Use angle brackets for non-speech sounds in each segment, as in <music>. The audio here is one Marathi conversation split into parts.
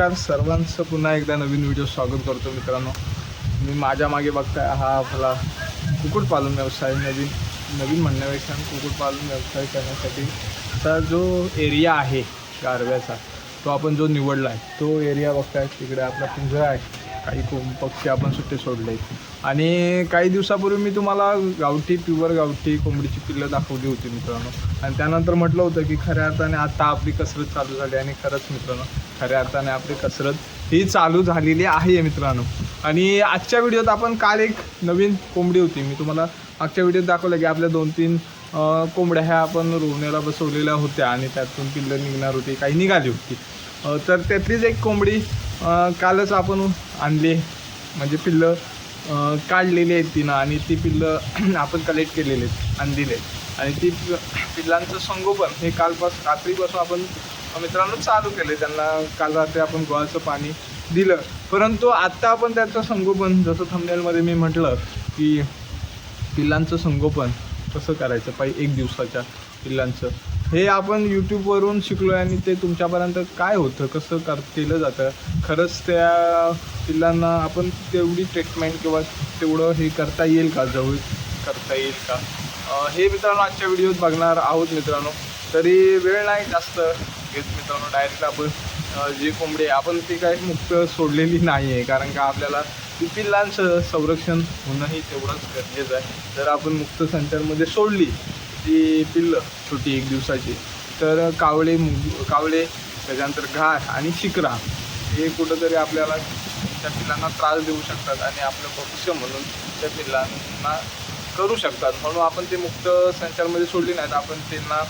नमस्कार सर्वांचं पुन्हा एकदा नवीन व्हिडिओ स्वागत करतो मित्रांनो. मी माझ्या मागे बघताय हा आपला कुक्कुटपालन व्यवसाय नवीन नवीन म्हणण्यापेक्षा कुक्कुटपालन व्यवसाय करण्यासाठी. चा जो एरिया आहे गारव्याचा तो आपण जो निवडला आहे तो एरिया बघताय तिकडे आपला पिंजरा आहे. काही कोंब पक्षी आपण सुट्टे सोडले आणि काही दिवसापूर्वी मी तुम्हाला गावठी प्युअर गावठी कोंबडीची पिल्लं दाखवली होती मित्रांनो. आणि त्यानंतर म्हटलं होतं की खऱ्या अर्थाने आता आपली कसरत चालू झाली आणि खरंच मित्रांनो खऱ्या अर्थाने आपली कसरत ही चालू झालेली आहे मित्रांनो. आणि आजच्या व्हिडिओत आपण काल एक नवीन कोंबडी होती. मी तुम्हाला मागच्या व्हिडिओत दाखवलं की आपल्या दोन तीन कोंबड्या ह्या आपण रोवण्याला बसवलेल्या होत्या आणि त्यातून पिल्लं निघणार होती काही निघाली होती. तर त्यातलीच एक कोंबडी कालच आपण आणली. म्हणजे पिल्लं काढलेली आहेत तिनं आणि ती पिल्लं <clears throat> आपण कलेक्ट केलेली आहेत आणि आहेत आणि ती पि- पिल्लांचं संगोपन हे कालपासून रात्रीपासून आपण मित्रांनो चालू केले त्यांना काल रात्री आपण गुळाचं पाणी दिलं. परंतु आत्ता आपण त्याचं संगोपन जसं थंबनेलमध्ये मी म्हटलं की पिल्लांचं संगोपन कसं करायचं? पाहिजे एक दिवसाच्या पिल्लांचं. हे आपण यूट्यूबवरून शिकलो आहे आणि ते तुमच्यापर्यंत काय होतं? कसं कर केलं जातं? खरंच त्या पिल्लांना आपण तेवढी ट्रीटमेंट किंवा तेवढं हे करता येईल का? जवळ करता येईल का? हे मित्रांनो आजच्या व्हिडिओत बघणार आहोत मित्रांनो. तरी वेळ नाही जास्त घेत मित्रांनो. डायरेक्ट आपण जे कोंबडी आहे आपण ती काही मुक्त सोडलेली नाही आहे कारण का आपल्याला ती पिल्लांचं संरक्षण होणंही तेवढंच गरजेचं आहे. जर आपण मुक्त संचारमध्ये सोडली ती पिल्लं छोटी एक दिवसाची तर कावळे मुग कावळे त्याच्यानंतर घार आणि शिकरा हे कुठंतरी आपल्याला त्या पिल्लांना त्रास देऊ शकतात आणि आपलं भविष्य म्हणून त्या पिल्लांना करू शकतात. म्हणून आपण ते मुक्त संचारमध्ये सोडली नाहीत. आपण त्यांना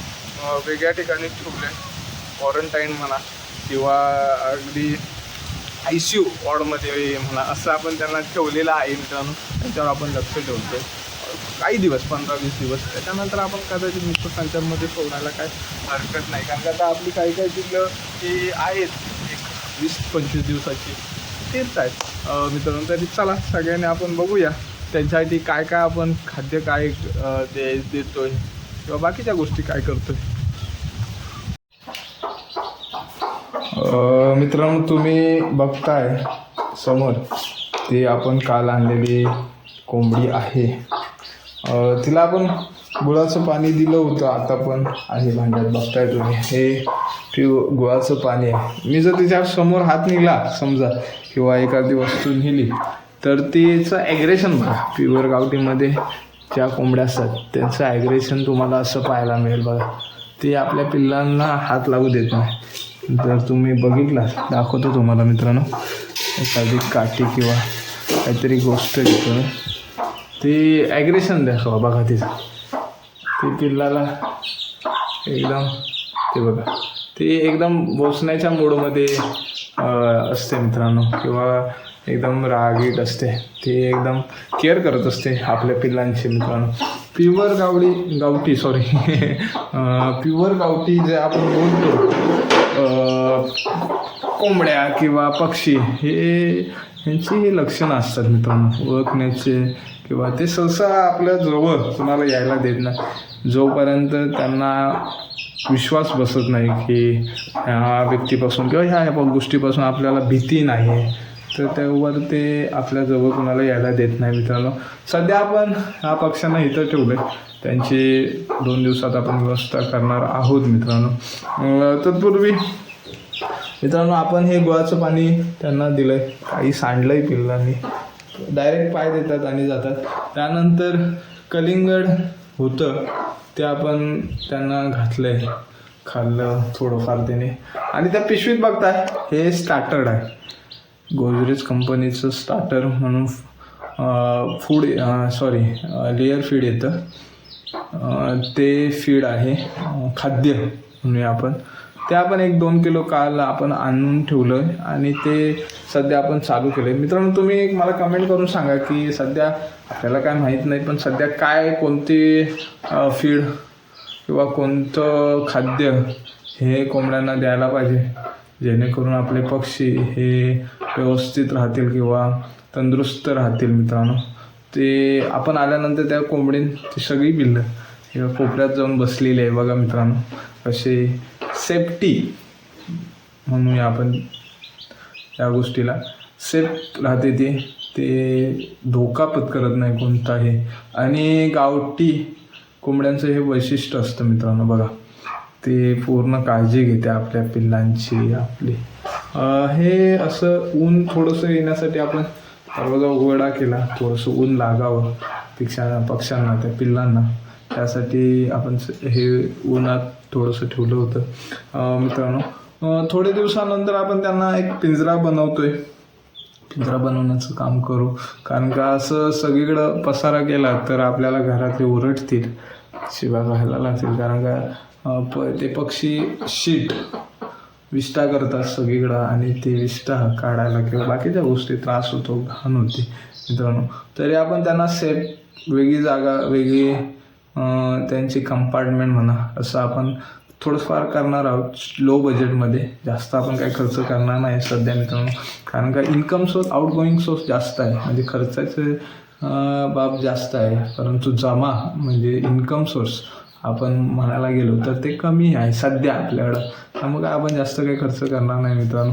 वेगळ्या ठिकाणी ठेवले. क्वारंटाईन म्हणा किंवा अगदी आय सी यू वॉर्डमध्ये म्हणा असं आपण त्यांना ठेवलेलं आहे मित्रांनो त्यांच्यावर आपण लक्ष ठेवतो काही दिवस पंधरा वीस दिवस त्याच्यानंतर आपण कदाचित मुक्त संचारमध्ये सोडायला काय हरकत नाही. कारण का आता आपली काही काही पिल्लं की आहेत एक वीस पंचवीस दिवसाची. तेच आहेत. मित्रांनो तरी चला सगळ्यांनी आपण बघूया त्यांच्यासाठी काय काय आपण खाद्य काय दे देतो आहे किंवा बाकीच्या गोष्टी काय करतो आहे मित्रांनो तुम्ही बघताय समोर ती आपण काल आणलेली कोंबडी आहे. तिला आपण गुळाचं पाणी दिलं होतं आता पण आहे भांड्यात. बघताय तुम्ही हे पिव गुळाचं पाणी आहे. मी जर तिच्या समोर हात निघला समजा किंवा एखादी वस्तू नेली तर तिचं ॲग्रेशन बघा. प्युअर गावठीमध्ये ज्या कोंबड्या असतात त्यांचं ॲग्रेशन तुम्हाला असं पाहायला मिळेल बघा. ते आपल्या पिल्लांना हात लागू देत नाही. जर तुम्ही बघितला दाखवतो तुम्हाला मित्रांनो. एखादी काठी किंवा काहीतरी गोष्ट घेतो. ती ॲग्रेशन दाखवा बघा तिचं. ती पिल्लाला एकदम ते बघा. ती एकदम बोसण्याच्या मूडमध्ये असते मित्रांनो. किंवा एकदम रागीट असते. ती एकदम केअर करत असते आपल्या पिल्लांची मित्रांनो. प्युअर गावडी गावठी सॉरी <laughs> प्युअर गावठी जे आपण बोलतो कोंबड्या किंवा पक्षी हे यांची हे लक्षणं असतात मित्रांनो. ओळखण्याचे किंवा ते सहसा आपल्या जवळ कुणाला यायला देत नाही. जोपर्यंत त्यांना विश्वास बसत नाही की ह्या व्यक्तीपासून किंवा ह्या ह्या गोष्टीपासून आपल्याला भीती नाही आहे तर त्यावर ते आपल्या जवळ यायला देत नाही मित्रांनो. सध्या आपण ह्या पक्ष्यांना इथं ठेवलं त्यांची दोन दिवसात आपण व्यवस्था करणार आहोत मित्रांनो. तत्पूर्वी मित्रांनो आपण हे गुळाचं पाणी त्यांना दिलंय. काही सांडलंय पिल्लांनी. डायरेक्ट पाय देतात आणि जातात. त्यानंतर कलिंगड होतं ते आपण त्यांना घातलंय. खाल्लं थोडंफार त्याने. आणि त्या पिशवीत बघताय हे स्टार्टर्ड आहे. गोदरेज कंपनीचं स्टार्टर म्हणून फूड सॉरी लेअर फीड येतं. ते फीड आहे खाद्य म्हणूया आपण. ते आपण एक दोन किलो काल आपण आणून ठेवलं आणि ते सध्या आपण चालू केलं मित्रांनो तुम्ही एक मला कमेंट करून सांगा की सध्या आपल्याला काय माहीत नाही पण सध्या काय कोणती फीड किंवा कोणतं खाद्य हे कोंबड्यांना द्यायला पाहिजे? जेणेकरून आपले पक्षी हे व्यवस्थित राहतील किंवा तंदुरुस्त राहतील मित्रांनो. ते आपण आल्यानंतर त्या कोंबडीन ती सगळी पिल्लं किंवा कोपऱ्यात जाऊन बसलेली आहे बघा मित्रांनो. असे सेफ्टी म्हणूया आपण या गोष्टीला सेफ राहते ते. ते धोका पत्करत नाही कोणताही. आणि गावठी कोंबड्यांचं हे वैशिष्ट्य असतं मित्रांनो बघा. ते पूर्ण काळजी घेते आपल्या पिल्लांची आपली. हे असं ऊन थोडंसं येण्यासाठी आपण दरवाजा उघडा केला थोडंसं ऊन लागावं पिक्षा पक्ष्यांना त्या पिल्लांना. त्यासाठी आपण हे उन्हात थोडंसं ठेवलं होतं. मित्रांनो थोडे दिवसानंतर आपण त्यांना एक पिंजरा बनवतोय. पिंजरा बनवण्याचं काम करू. कारण का असं सगळीकडं पसारा केला तर आपल्याला घरातले ओरडतील शिवा व्हायला लागतील. कारण का प ते पक्षी शीट विष्ठा करतात सगळीकडं आणि ते विष्ठा काढायला किंवा बाकीच्या गोष्टी त्रास होतो घाण होते मित्रांनो. तरी आपण त्यांना सेफ वेगळी जागा वेगळी त्यांची कंपार्टमेंट म्हणा असं आपण थोडंफार करणार आहोत. लो बजेटमध्ये जास्त आपण काही खर्च करणार नाही सध्या मित्रांनो. कारण का इन्कम सोर्स आउटगोईंग सोर्स जास्त आहे. म्हणजे खर्चाचे बाब जास्त आहे. परंतु जमा म्हणजे इन्कम सोर्स आपण म्हणायला गेलो तर ते कमी आहे सध्या आपल्याकडं. त्यामुळे काय आपण जास्त काही खर्च करणार नाही मित्रांनो.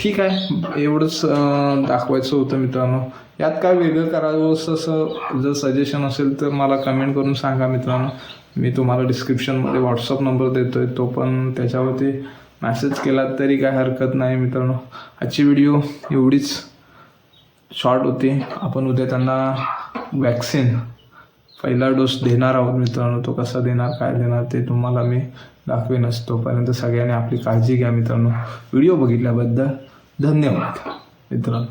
ठीक आहे. एवढंच दाखवायचं होतं मित्रांनो. यात काय वेगळं करावं असं असं जर सजेशन असेल तर मला कमेंट करून सांगा मित्रांनो. मी तुम्हाला डिस्क्रिप्शनमध्ये व्हॉट्सअप नंबर देतो आहे तो पण त्याच्यावरती मॅसेज केला तरी काय हरकत नाही मित्रांनो. आजची व्हिडिओ एवढीच शॉर्ट होती. आपण उद्या त्यांना वॅक्सिन पहिला डोस देणार आहोत मित्रांनो तो कसा देणार काय देणार ते तुम्हाला मी दाखवेन तोपर्यंत सगळ्यांनी आपली काळजी घ्या मित्रांनो. व्हिडिओ बघितल्याबद्दल धन्यवाद मित्रांनो.